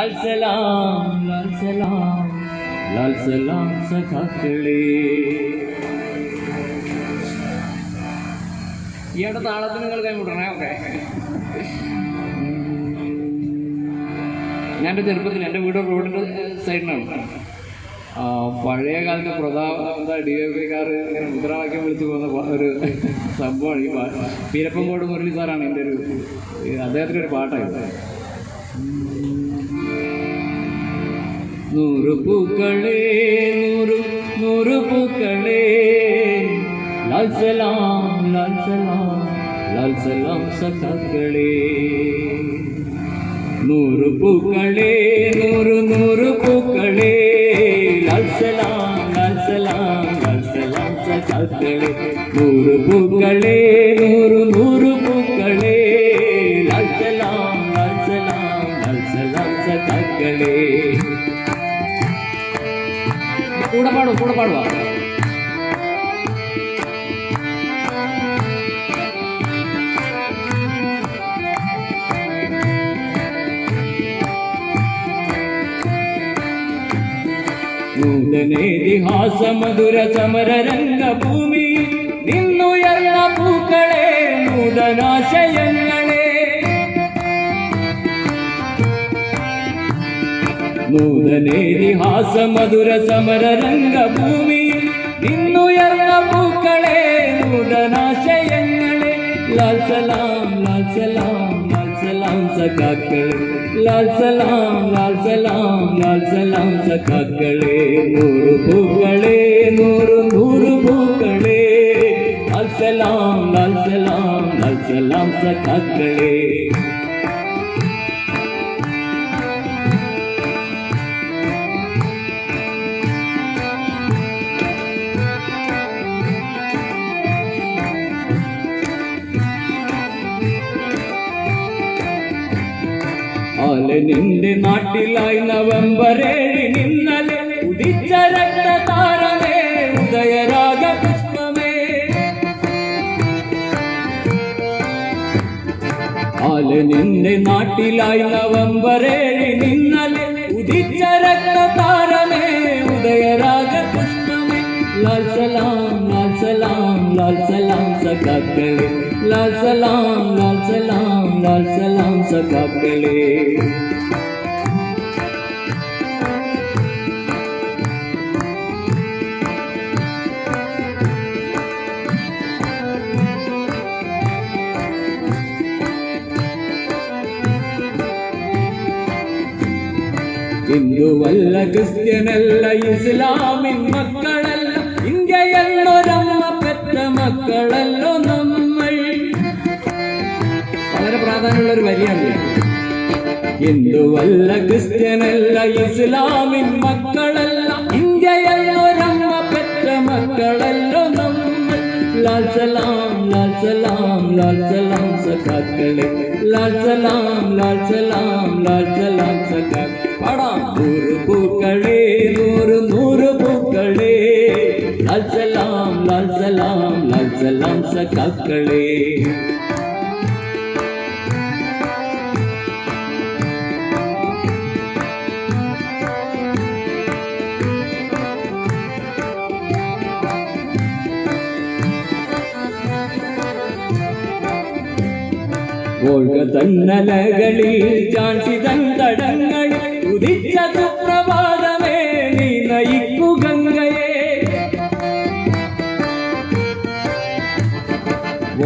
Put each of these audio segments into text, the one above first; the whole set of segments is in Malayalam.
ലാൽ സലാം ലാൽ സലാം ലാൽ സലാം സഖാക്കളേ ഈയുടെ താളത്തിന് നിങ്ങൾ കൈമുട്ടണേ ഓക്കെ. ഞാൻ എന്റെ ചെറുപ്പത്തിൽ എന്റെ വീട് റോഡിന്റെ സൈഡിനാണ് പഴയ കാലത്തെ പ്രതാപ ഡി എഫ് ഐക്കാർ ഇങ്ങനെ മുദ്രാവാക്യം വിളിച്ചു പോകുന്ന ഒരു സംഭവമാണ്. ഈ പാട്ട് പീരപ്പൻകോട് മുരളി സാറാണ് എന്റെ ഒരു അദ്ദേഹത്തിന്റെ ഒരു പാട്ടാണ് നൂറ് പൂക്കളേ നൂറ് നൂറ് പൂക്കളേ ലാൽ സലാം ലാൽ സലാം ലാൽ സലാം സഖാക്കളേ നൂറ് പൂക്കളേ നൂറ് നൂറ് പൂക്കളേ ലാൽ സലാം ലാൽ സലാം ലാൽ സലാം സഖാക്കളേ നൂറ് പൂക്കളേ ನೆನೆದಿಹಾಸ ಮಧುರ ಸಮರ ರಂಗ ಭೂಮಿ, ನಿನ್ನು ಎಲ್ಲ ಪೂಕಳೆ ನೂತನಾಶಯಗಳೇ ನೂತನೇದಿಹಾಸ ಮಧುರ ಸಮರ ರಂಗ ಭೂಮಿ, ನಿನ್ನು ಎಲ್ಲ ಪೂಕಳೆ ನೂತನಾಶಯಗಳೇ ಲಾಲ್ ಸಲಾಂ ಲಾಲ್ ಸಲಾಂ. सलाम सखाकल लाल सलाम लाल सलाम लाल सलाम सखाक्களே நூறு பூக்களே நூறு நூறு பூக்களே. அல் சலாம் லால் சலாம் லால் சலாம் சகாக்களே. നിന്റെ നാട്ടിലായി നവംബർ ഏഴിന് ഇന്നലെ ഉദിച്ച രക്തതാരമേ ഉദയരാഗ പുഷ്പമേ. ആൽ നിന്റെ നാട്ടിലായി നവംബർ ഏഴിന് ഇന്നലെ ഉദിച്ച രക്തതാരമേ ഉദയരാഗ പുഷ്പമേ. ലാൽ സലാം ലാൽ സലാം. लाल सलाम सकाकले लाल सलाम लाल सलाम लाल सलाम सकाकले ಹಿಂದುವಲ್ಲ ಕ್ರಿಸ್ತಿಯನಲ್ಲ ಇಸ್ಲಾಮಿನ್ ಮಕ್ಕಳಲ್ಲ ಹಿಂಗೆ ಎಲ್ಲರಮ್ಮ മക്കളല്ലോ നമ്മൾ. വളരെ പ്രാധാന്യമുള്ള ഒരു വരിയാണ്. ഹിന്ദുവല്ല ക്രിസ്ത്യനല്ല ഇസ്ലാമിൻ മക്കളല്ല. ഇന്ത്യയെന്നൊരമ്മ പെറ്റ മക്കളല്ലോ നമ്മൾ. ലാൽ സലാം ലാൽ സലാം ലാൽ സലാം സഖാക്കളെ. ലാൽ സലാം ലാൽ സലാം ലാൽ സലാം സഖാക്കളെ. പാടാം പൂക്കളെ സലാം സഖാക്കളെ ഓൾക തന്നലകളിൽ ജാൻസി തൻ തടങ്ങളിൽ ഉദിച്ച സുപ്രഭാതമേ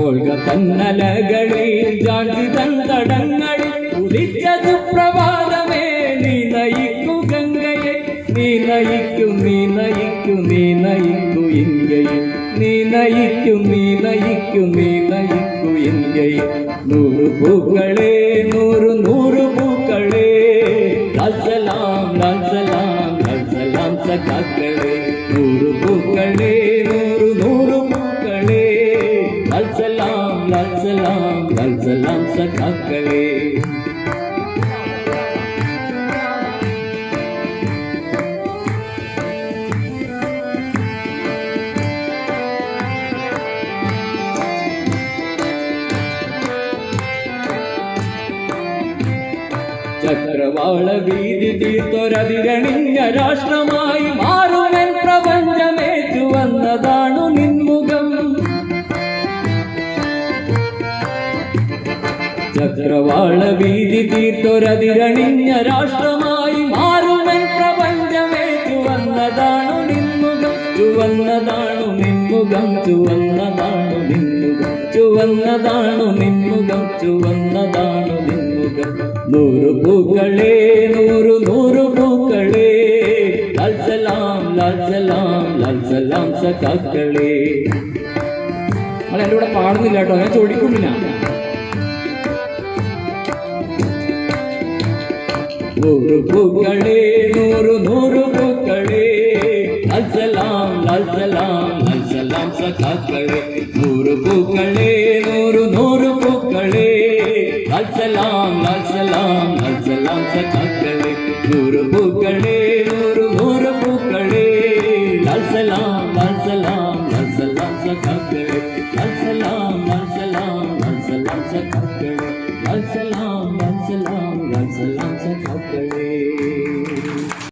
ഓൾക തന്നലകളിൽ ജാതി തന്തടങ്ങളിൽ ഉദിച്ചത് പ്രഭാതമേ. നീ നയിക്കു ഗംഗയെ നീ നയിക്കു നീ നയിക്കു നീ നയിക്കു ഇന്ത്യയെ നീ നയിക്കും നീ നയിക്കും നീ നയിക്കു ഇന്ത്യയെ നൂറ് പൂക്കളെ നൂറ് നൂറ് പൂക്കളെ. സലാം സലാം സലാം സഖാക്കളെ. സഖാക്കളെ ചക്രവാള വീതി തീർത്തൊരതിരണിഞ്ഞ രാഷ്ട്രമായി മാറുമെൻ ചക്രവാള വീതി തീർത്തൊരതിരണിഞ്ഞ രാഷ്ട്രമായി മാറുമെൻ പ്രപഞ്ചമേ ചുവന്നതാണു നിന്നുകം ചുവന്നതാണു നിന്നുകം ചുവന്നതാണു നിന്നുകം ചുവന്നതാണു നിന്നുകം ചുവന്നതാണു നിന്നുകം നൂറു പൂക്കളേ നൂറു നൂറു പൂക്കളേ ലാൽ സലാം ലാൽ സലാം ലാൽ കൂടെ പാടുന്നില്ല കേട്ടോ ഞാൻ ചോദിക്കുന്നില്ല. ನೂರು ಪೂಕಳೆ ನೂರು ನೂರು ಪೂಕಳೆ ಅಸಲಾಂ ಅಸಲಾಂ ಅಸಲಾಂ ಸಖಾಕಳೆ ನೂರು ಪೂಕಳೆ ನೂರು ನೂರು ಪೂಕಳೆ ಅಸಲಾಂ ಅಸಲಾಂ ಅಸಲಾಂ ಸಖಾಕಳೆ ನೂರು ಪೂಕಳೆ ನೂರು ನೂರು ಪೂಕಳೆ ಅಸಲಾಂ ಅಸಲಾಂ ಅಸಲಾಂ ಸಖಾಕಳೆ ಅಸ